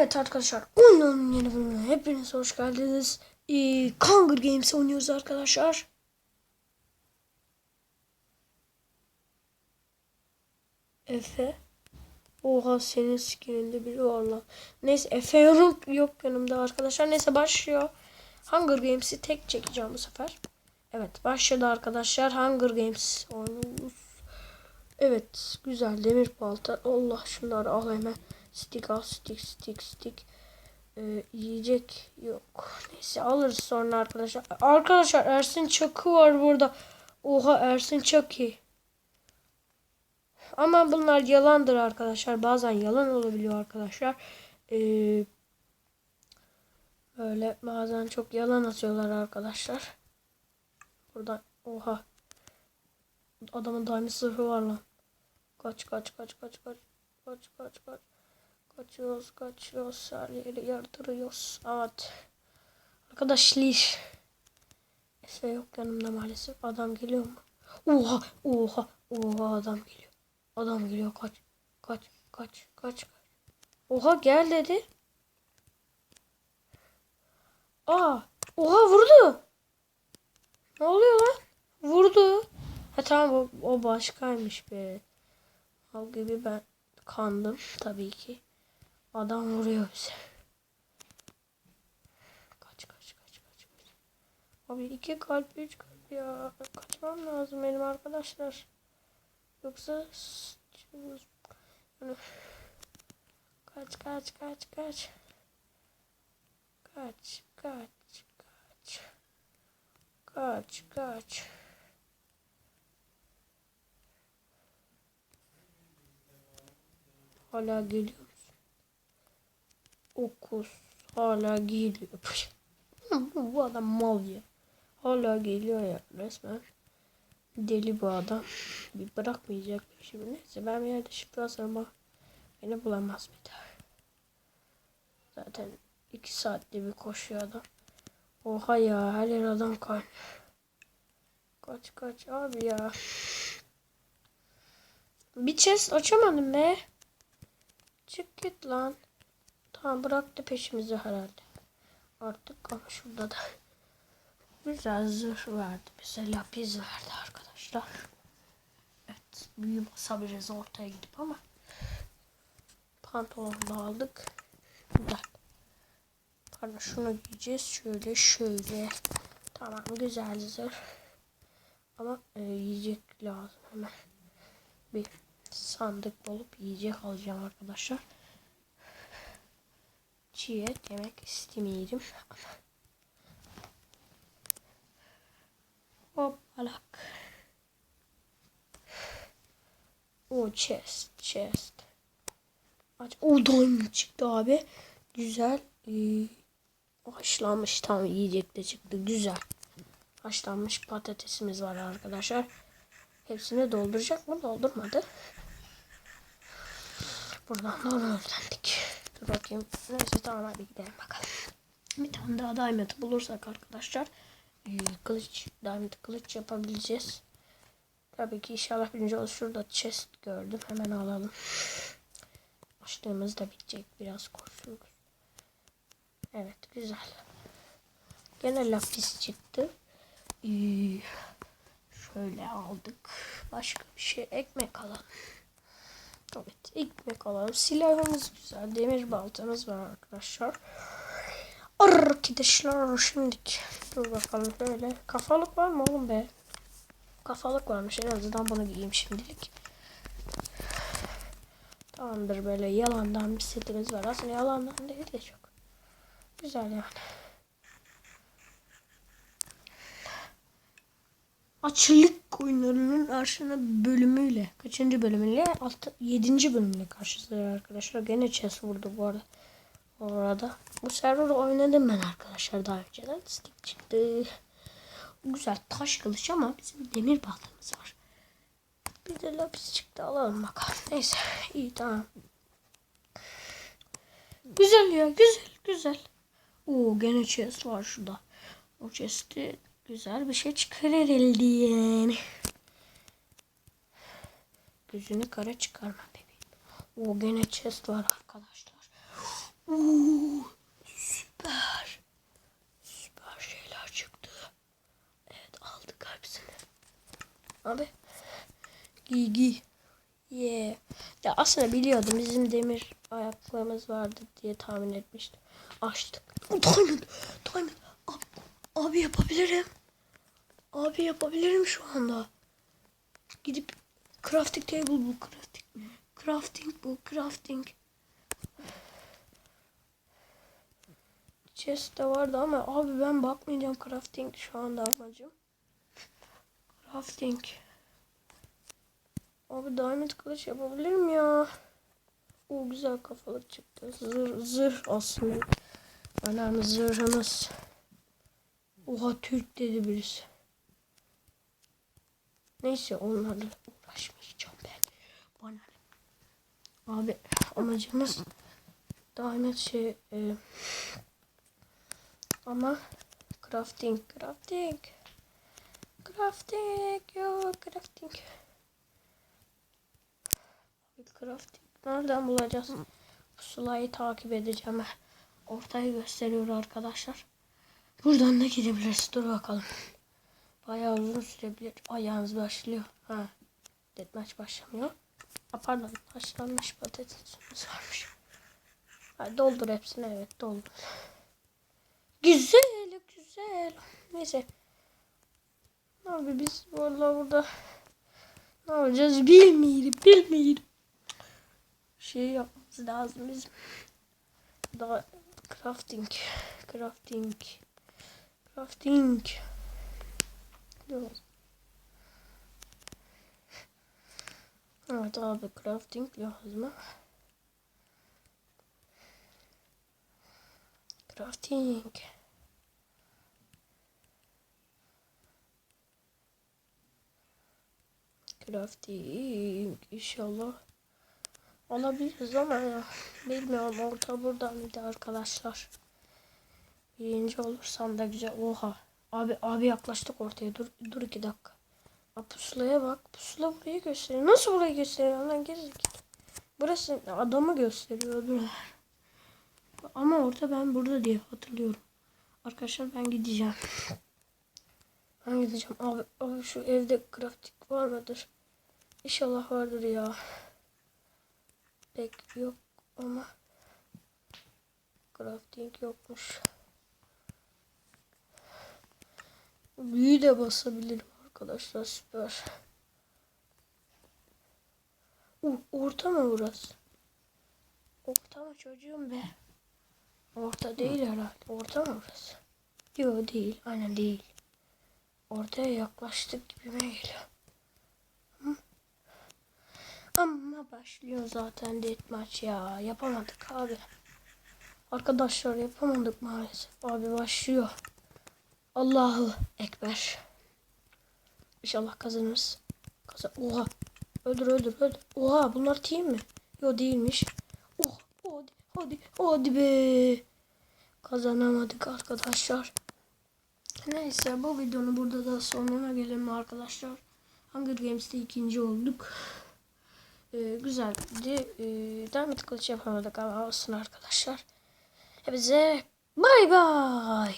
Evet arkadaşlar oyunun yeni bölümüne hepiniz hoş geldiniz. Ee, Hunger Games oynuyoruz arkadaşlar. Efe. Oha senin skininde biri var lan. Neyse Efe yok, yok yanımda arkadaşlar. Neyse başlıyor. Hunger Games'i tek çekeceğim bu sefer. Evet başladı arkadaşlar. Hunger Games oynuyoruz. Evet güzel demir balta. Allah şunları al hemen. Stick al stick stick stick. Ee, yiyecek yok. Neyse alırız sonra arkadaşlar. Arkadaşlar Ersin Çakı var burada. Oha Ersin Çakı. Ama bunlar yalandır arkadaşlar. Bazen yalan olabiliyor arkadaşlar. Ee, böyle bazen çok yalan atıyorlar arkadaşlar. Buradan oha. Adamın daimi sırrı var lan. Kaç kaç kaç kaç kaç. Kaç kaç kaç. Kaçıyoruz kaçıyoruz. Her yeri yardırıyoruz. Evet. Arkadaşlar. Efe yok yanımda maalesef. Adam geliyor mu? Oha oha oha adam geliyor. Adam geliyor kaç. Kaç kaç kaç. Oha gel dedi. Aa oha vurdu. Ne oluyor lan? Vurdu. Ha tamam o, o başkaymış be. Al gibi ben kandım tabii ki. Adam vuruyor bize. Kaç kaç kaç kaç kaç. Abi iki kalp üç kalp ya. Kaçmam lazım benim arkadaşlar. Yoksa yani kaç kaç kaç kaç. Kaç kaç kaç. Kaç kaç. Hala geliyor Okus. Hala geliyor. bu, adam mal ya. Hala geliyor ya resmen. Deli bu adam. Bir bırakmayacak şimdi. Neyse ben bir yerde şifre bak. Beni bulamaz bir daha. Zaten iki saatte bir koşuyor adam. Oha ya her yer adam kaynıyor. Kaç kaç abi ya. Bir chest açamadım be. Çık git lan. Tamam bıraktı peşimizi herhalde. Artık ama şurada da güzel zırh verdi. Bize lapis verdi arkadaşlar. Evet. Büyü basabiliriz ortaya gidip ama. Pantolonu da aldık. Güzel. Pardon şunu giyeceğiz. Şöyle şöyle. Tamam güzel zırh. Ama e, yiyecek lazım hemen. Bir sandık bulup yiyecek alacağım arkadaşlar. Çiğ et yemek istemiyorum. Hop alak. O chest chest. Aç. O diamond çıktı abi. Güzel. Ee, haşlanmış tam yiyecek de çıktı. Güzel. Haşlanmış patatesimiz var arkadaşlar. Hepsini dolduracak mı? Doldurmadı. Buradan da öğrendik. Dur bakayım. Neyse tamam hadi gidelim bakalım. Bir tane daha diamond bulursak arkadaşlar e, kılıç, diamond kılıç yapabileceğiz. Tabii ki inşallah birinci olur. Şurada chest gördüm. Hemen alalım. Açtığımız da bitecek. Biraz koşuyoruz. Evet güzel. Gene lapis çıktı. Ee, şöyle aldık. Başka bir şey ekmek alalım. Evet ekmek alalım. Silahımız güzel. Demir baltamız var arkadaşlar. Arkadaşlar şimdilik dur bakalım böyle. Kafalık var mı oğlum be? Kafalık varmış en azından bunu giyeyim şimdilik. Tamamdır böyle yalandan bir setimiz var. Aslında yalandan değil de çok. Güzel yani. Açılık oyunlarının arşına bölümüyle kaçıncı bölümüyle 6 7. bölümüyle karşılaşıyor arkadaşlar. Gene chess vurdu bu arada. Orada. Bu server oynadım ben arkadaşlar daha önceden. Stick çıktı. Güzel taş kılıç ama bizim demir baltamız var. Bir de lapis çıktı alalım bakalım. Neyse iyi tamam. Güzel ya güzel güzel. Oo gene chest var şurada. O chest'i güzel bir şey çıkarır yani. Gözünü kara çıkarma bebeğim. O gene chest var arkadaşlar. Oo, süper. Süper şeyler çıktı. Evet aldık hepsini. Abi. Giy giy. Yeah. Ya aslında biliyordum bizim demir ayaklarımız vardı diye tahmin etmiştim. Açtık. Diamond. Diamond. Abi, abi yapabilirim. Abi yapabilirim şu anda. Gidip crafting table bul. Crafting. Crafting bul. Crafting. Chest de vardı ama abi ben bakmayacağım crafting şu anda amacım. Crafting. Abi diamond kılıç yapabilirim ya. O güzel kafalık çıktı. Zırh, zırh aslında. Önemli zırhımız. Oha Türk dedi birisi. Neyse onlarla uğraşmayacağım ben. Bana? Abi amacımız diamond şey e, ama crafting crafting crafting yo crafting Abi crafting nereden bulacağız? Pusulayı takip edeceğim. Ortayı gösteriyor arkadaşlar. Buradan da gidebiliriz. Dur bakalım. Bayağı uzun sürebilir. Ayağınız başlıyor. Ha. Deathmatch başlamıyor. Ha, pardon. Haşlanmış patatesimiz varmış. Ha, doldur hepsini. Evet doldur. Güzel. Güzel. Neyse. Abi biz vallahi burada ne yapacağız bilmiyorum. Bilmiyorum. Şey yapmamız lazım bizim. Daha crafting. Crafting. Crafting. Dur. Evet abi crafting lazım. Crafting. Crafting inşallah alabiliriz ama ya bilmiyorum orta buradan mıydı arkadaşlar. Birinci olursam da güzel. Oha. Abi abi yaklaştık ortaya. Dur dur iki dakika. Aa, pusulaya bak. Pusula burayı gösteriyor. Nasıl burayı gösteriyor lan gerizekalı. Burası adamı gösteriyor. Dur. Ama orada ben burada diye hatırlıyorum. Arkadaşlar ben gideceğim. Ben gideceğim. Abi, abi şu evde crafting var mıdır? İnşallah vardır ya. Pek yok ama crafting yokmuş. Büyü de basabilirim arkadaşlar süper. Uh, orta mı burası? Orta mı çocuğum be? Orta değil herhalde. Orta mı burası? Yok değil. Aynen değil. Ortaya yaklaştık gibime geliyor. Ama başlıyor zaten deathmatch ya. Yapamadık abi. Arkadaşlar yapamadık maalesef. Abi başlıyor. Allahu Ekber. İnşallah kazanırız. Kazan. Oha. Öldür öldür öldür. Oha bunlar team mi? Yo değilmiş. Oh hadi hadi hadi be. Kazanamadık arkadaşlar. Neyse bu videonun burada da sonuna gelelim arkadaşlar. Hunger Games'te ikinci olduk. Ee, güzeldi. Ee, Diamond kılıç yapamadık ama olsun arkadaşlar. Hepinize bay bay.